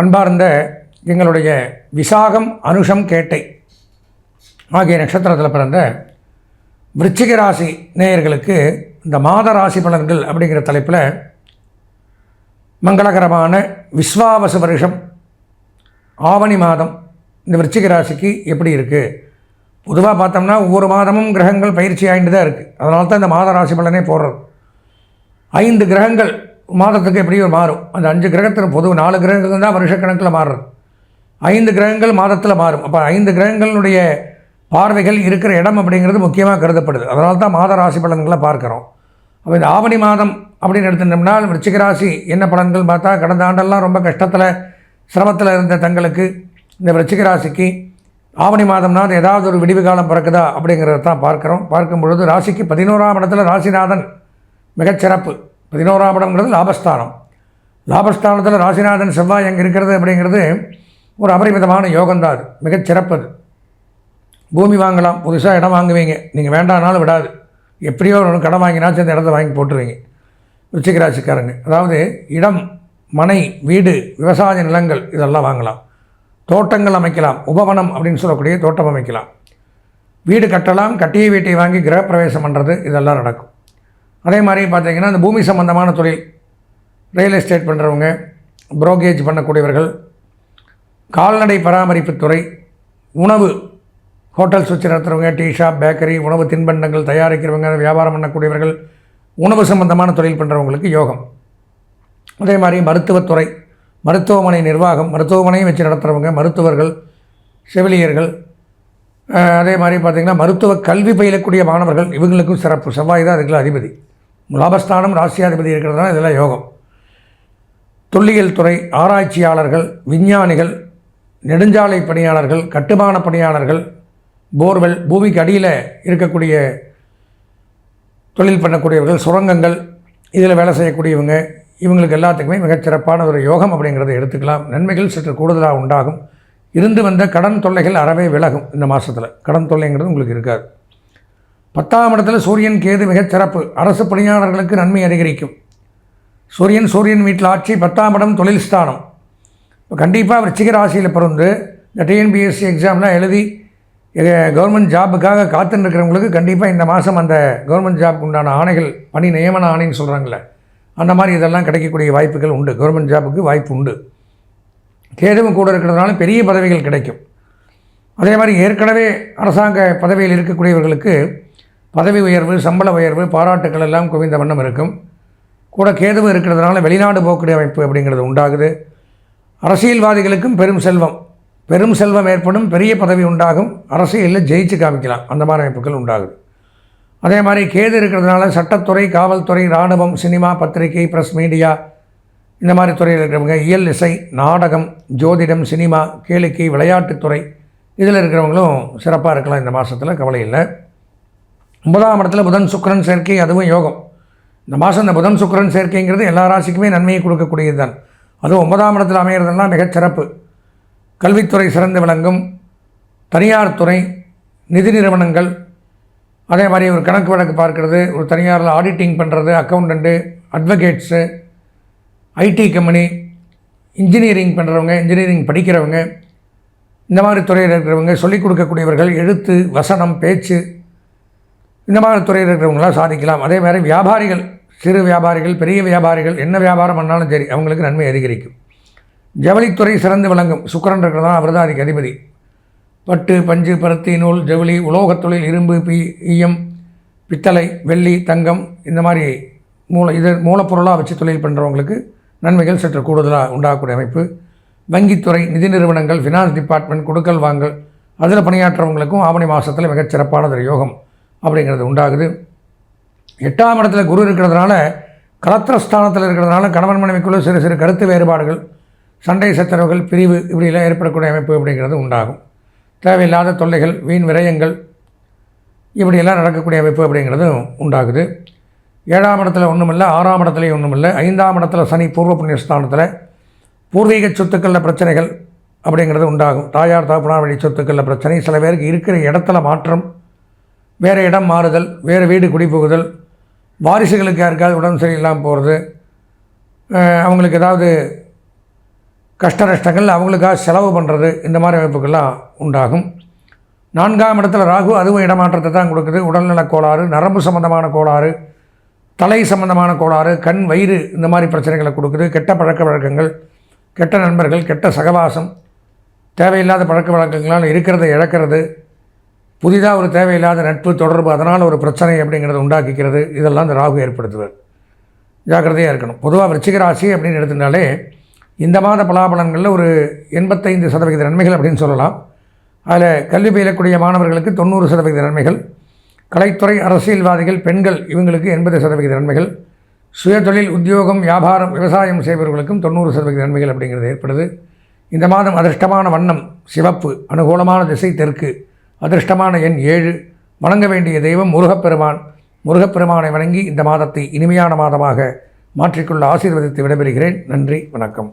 அன்பார்ந்த எங்களுடைய விசாகம் அனுஷம் கேட்டை ஆகிய நட்சத்திரத்தில் பிறந்த விருச்சிக ராசி நேயர்களுக்கு இந்த மாத ராசி பலன்கள் அப்படிங்கிற தலைப்பில் மங்களகரமான விஸ்வாவச வருஷம். ஆவணி மாதம். இந்த விருச்சிக ராசிக்கு எப்படி இருக்குது பொதுவாக பார்த்தோம்னா ஒவ்வொரு மாதமும் கிரகங்கள் பயிற்சி ஆகிட்டு தான் இருக்குது அதனால தான் இந்த மாத ராசி பலனே போடுறது ஐந்து கிரகங்கள் மாதத்துக்கு எப்படியும் மாறும். அந்த அஞ்சு கிரகத்தில் பொது நாலு கிரகங்கள் தான் வருஷக்கணக்கில் மாறுறது. ஐந்து கிரகங்கள் மாதத்தில் மாறும். அப்போ ஐந்து கிரகங்களுடைய பார்வைகள் இருக்கிற இடம் அப்படிங்கிறது முக்கியமாக கருதப்படுது. அதனால தான் மாத ராசி பலன்களை பார்க்குறோம். அப்போ இந்த ஆவணி மாதம் அப்படின்னு எடுத்துட்டோம்னா விருச்சிக ராசி என்ன பலன்கள் பார்த்தா கடந்த ஆண்டெல்லாம் ரொம்ப கஷ்டத்தில் சிரமத்தில் இருந்த தங்களுக்கு இந்த விருச்சிக ராசிக்கு ஆவணி மாதம்னா அது ஏதாவது ஒரு விடிவு காலம் பிறக்குதா அப்படிங்கிறத தான் பார்க்குறோம். பார்க்கும் பொழுது ராசிக்கு பதினோராம் இடத்துல ராசிநாதன் மிகச்சிறப்பு. பதினோராம் இடம்ங்கிறது லாபஸ்தானம். லாபஸ்தானத்தில் ராசிநாதன் செவ்வாய் அங்கே இருக்கிறது அப்படிங்கிறது ஒரு அபரிமிதமான யோகம்தான் அது. மிகச்சிறப்பு அது பூமி வாங்கலாம். புதுசாக இடம் வாங்குவீங்க. நீங்கள் வேண்டானாலும் விடாது. எப்படியோ ஒரு கடன் வாங்கினாச்சும் அந்த இடத்த வாங்கி போட்டுருவீங்க. ருச்சிக ராசிக்காரங்க. அதாவது இடம் மனை வீடு விவசாய நிலங்கள் இதெல்லாம் வாங்கலாம். தோட்டங்கள் அமைக்கலாம். உபவனம் அப்படின்னு சொல்லக்கூடிய தோட்டம் அமைக்கலாம். வீடு கட்டலாம். கட்டிய வீட்டை வாங்கி கிரகப்பிரவேசம் பண்ணுறது இதெல்லாம் நடக்கும். அதே மாதிரி பார்த்தீங்கன்னா இந்த பூமி சம்பந்தமான தொழில் ரியல் எஸ்டேட் பண்ணுறவங்க புரோக்கேஜ் பண்ணக்கூடியவர்கள் கால்நடை பராமரிப்பு துறை உணவு ஹோட்டல்ஸ் வச்சு நடத்துகிறவங்க டீ ஷாப் பேக்கரி உணவு தின்பண்டங்கள் தயாரிக்கிறவங்க வியாபாரம் பண்ணக்கூடியவர்கள் உணவு சம்பந்தமான தொழில் பண்ணுறவங்களுக்கு யோகம். அதே மாதிரி மருத்துவத்துறை மருத்துவமனை நிர்வாகம் மருத்துவமனையும் வச்சு நடத்துகிறவங்க மருத்துவர்கள் செவிலியர்கள் அதே மாதிரி பார்த்திங்கன்னா மருத்துவ கல்வி பயிலக்கூடிய மாணவர்கள் இவங்களுக்கும் சிறப்பு. செவ்வாய் தான் அதுக்குள்ள அதிபதி. லாபஸ்தானம் ராசியாதிபதி இருக்கிறதுனால இதெல்லாம் யோகம். தொல்லியல் துறை ஆராய்ச்சியாளர்கள் விஞ்ஞானிகள் நெடுஞ்சாலை பணியாளர்கள் கட்டுமான பணியாளர்கள் போர்வெல் பூமிக்கு அடியில் இருக்கக்கூடிய தொழில் பண்ணக்கூடியவர்கள் சுரங்கங்கள் இதில் வேலை செய்யக்கூடியவங்க இவங்களுக்கு எல்லாத்துக்குமே மிகச்சிறப்பான ஒரு யோகம் அப்படிங்கிறத எடுத்துக்கலாம். நன்மைகள் சற்று கூடுதலாக உண்டாகும். இருந்து வந்த கடன் தொல்லைகள் அறவே விலகும் இந்த மாதத்தில் கடன் தொல்லைங்கிறது உங்களுக்கு இருக்காது. பத்தாம் இடத்துல சூரியன் கேது மிகச்சிறப்பு அரசு பணியாளர்களுக்கு நன்மை அதிகரிக்கும். சூரியன் சூரியன் வீட்டில் ஆட்சி பத்தாம் இடம் தொழில் ஸ்தானம். இப்போ கண்டிப்பாக விருச்சிக ராசியில் பிறந்து இந்த டிஎன்பிஎஸ்சி எக்ஸாம்லாம் எழுதி கவர்மெண்ட் ஜாபுக்காக காத்துன்னு இருக்கிறவங்களுக்கு கண்டிப்பாக இந்த மாதம் அந்த கவர்மெண்ட் ஜாபுக்கு உண்டான ஆணைகள் பணி நியமன ஆணைன்னு சொல்கிறாங்களே அந்த மாதிரி இதெல்லாம் கிடைக்கக்கூடிய வாய்ப்புகள் உண்டு. கவர்மெண்ட் ஜாபுக்கு வாய்ப்பு உண்டு. கேதுவும் கூட இருக்கிறதுனால பெரிய பதவிகள் கிடைக்கும். அதே மாதிரி ஏற்கனவே அரசாங்க பதவியில் இருக்கக்கூடியவர்களுக்கு பதவி உயர்வு சம்பள உயர்வு பாராட்டுக்கள் எல்லாம் குவிந்த வண்ணம் இருக்கும். கூட கேதுவு இருக்கிறதுனால வெளிநாடு போகக்கூடிய அமைப்பு அப்படிங்கிறது உண்டாகுது. அரசியல்வாதிகளுக்கும் பெரும் செல்வம். பெரும் செல்வம் ஏற்படும் பெரிய பதவி உண்டாகும். அரசியலில் ஜெயிச்சு காமிக்கலாம். அந்த மாதிரி அமைப்புகள் உண்டாகுது. அதே மாதிரி கேது இருக்கிறதுனால சட்டத்துறை காவல்துறை இராணுவம் சினிமா பத்திரிகை ப்ரெஸ் மீடியா இந்த மாதிரி துறையில் இருக்கிறவங்க இயல் இசை நாடகம் ஜோதிடம் சினிமா கேளிக்கை விளையாட்டுத்துறை இதில் இருக்கிறவங்களும் சிறப்பாக இருக்கலாம். இந்த மாதத்தில் கவலை இல்லை. ஒன்பதாம் இடத்துல புதன் சுக்கரன் சேர்க்கை அதுவும் யோகம். இந்த மாதம் இந்த புதன் சுக்கிரன் சேர்க்கைங்கிறது எல்லா ராசிக்குமே நன்மையை கொடுக்கக்கூடியது தான் அதுவும் ஒன்பதாம் இடத்தில் அமைகிறதெல்லாம் மிகச்சிறப்பு கல்வித்துறை சிறந்து விளங்கும். தனியார் துறை நிதி நிறுவனங்கள். அதே மாதிரி ஒரு கணக்கு வழக்கு பார்க்குறது ஒரு தனியாரில் ஆடிட்டிங் பண்ணுறது accountant advocates IT company engineering பண்ணுறவங்க இன்ஜினியரிங் படிக்கிறவங்க இந்த மாதிரி துறையில் இருக்கிறவங்க சொல்லிக் கொடுக்கக்கூடியவர்கள் எழுத்து வசனம் பேச்சு இந்த மாதிரி துறையில் இருக்கிறவங்களாம் சாதிக்கலாம். அதே மாதிரி வியாபாரிகள் சிறு வியாபாரிகள் பெரிய வியாபாரிகள் என்ன வியாபாரம் பண்ணாலும் சரி அவங்களுக்கு நன்மை அதிகரிக்கும். ஜவுளித்துறை சிறந்து விளங்கும். சுக்கரன் இருக்கிறதா அவர் தான் அதுக்கு அதிபதி. பட்டு பஞ்சு பருத்தி நூல் ஜவுளி உலோகத் தொழில் இரும்பு பி ஈயம் பித்தளை வெள்ளி தங்கம் இந்த மாதிரி மூல இது மூலப்பொருளாக வச்சு தொழில் பண்ணுறவங்களுக்கு நன்மைகள் சற்று கூடுதலாக உண்டாகக்கூடிய அமைப்பு. வங்கித்துறை நிதி நிறுவனங்கள் ஃபினான்ஸ் டிபார்ட்மெண்ட் கொடுக்கல் வாங்கல் அதில் பணியாற்றுறவங்களுக்கும் ஆவணி மாதத்தில் மிகச்சிறப்பானது ஒரு யோகம். அப்படிங்கிறது உண்டாகுது. எட்டாம் இடத்துல குரு இருக்கிறதுனால கலத்திரஸ்தானத்தில் இருக்கிறதுனால கணவன் மனைவிக்குள்ளே சிறு சிறு கருத்து வேறுபாடுகள் சண்டை சச்சரவுகள் பிரிவு இப்படியெல்லாம் ஏற்படக்கூடிய அமைப்பு அப்படிங்கிறது உண்டாகும். தேவையில்லாத தொல்லைகள் வீண் விரயங்கள் இப்படியெல்லாம் நடக்கக்கூடிய அமைப்பு அப்படிங்கிறதும் உண்டாகுது. ஏழாம் இடத்துல ஒன்றுமில்லை ஆறாம் இடத்துலையும் ஒன்றுமில்லை ஐந்தாம் இடத்துல சனி பூர்வ புண்ணிய ஸ்தானத்தில் பூர்வீக சொத்துக்களில் பிரச்சனைகள் அப்படிங்கிறது உண்டாகும். தாயார் தாப்பனார் வழி சொத்துக்களில் பிரச்சனை. சில பேருக்கு இருக்கிற இடத்துல மாற்றம் வேறு இடம் மாறுதல் வேறு வீடு குடிபுகுதல் வாரிசுகளுக்கு யாருக்காவது உடம்பு சரியில்லாமல் போகிறது அவங்களுக்கு ஏதாவது கஷ்ட நஷ்டங்கள் அவங்களுக்காக செலவு பண்ணுறது இந்த மாதிரி அமைப்புகள்லாம் உண்டாகும். நான்காம் இடத்துல ராகு அதுவும் இடமாற்றத்தை தான் கொடுக்குது. உடல்நலக் கோளாறு நரம்பு சம்பந்தமான கோளாறு தலை சம்பந்தமான கோளாறு கண் வயிறு இந்த மாதிரி பிரச்சனைகளை கொடுக்குது. கெட்ட பழக்க வழக்கங்கள் கெட்ட நண்பர்கள் கெட்ட சகவாசம் தேவையில்லாத பழக்க வழக்கங்களால் இருக்கிறத இழக்கிறது புதிதாக ஒரு தேவையில்லாத நட்பு தொடர்பு அதனால் ஒரு பிரச்சனை அப்படிங்கிறத உண்டாக்கிக்கிறது. இதெல்லாம் இந்த ராகு ஏற்படுத்துவார். ஜாக்கிரதையாக இருக்கணும். பொதுவாக விருச்சிக ராசி அப்படின்னு எடுத்துட்டாலே இந்த மாத பலாபலன்களில் ஒரு எண்பத்தைந்து சதவிகித நன்மைகள் அப்படின்னு சொல்லலாம். அதில் கல்வி பயிலக்கூடிய மாணவர்களுக்கு தொண்ணூறு சதவிகித நன்மைகள். கலைத்துறை அரசியல்வாதிகள் பெண்கள் இவங்களுக்கு எண்பது சதவிகித நன்மைகள். சுயதொழில் உத்தியோகம் வியாபாரம் விவசாயம் செய்பவர்களுக்கும் தொண்ணூறு சதவிகித நன்மைகள் அப்படிங்கிறது ஏற்படுது. இந்த மாதம் அதிர்ஷ்டமான வண்ணம் சிவப்பு அனுகூலமான திசை தெற்கு. அதிர்ஷ்டமான எண் ஏழு. வணங்க வேண்டிய தெய்வம் முருகப்பெருமான். முருகப்பெருமானை வணங்கி இந்த மாதத்தை இனிமையான மாதமாக மாற்றிக்கொள்ள ஆசீர்வதித்து விடைபெறுகிறேன். நன்றி வணக்கம்.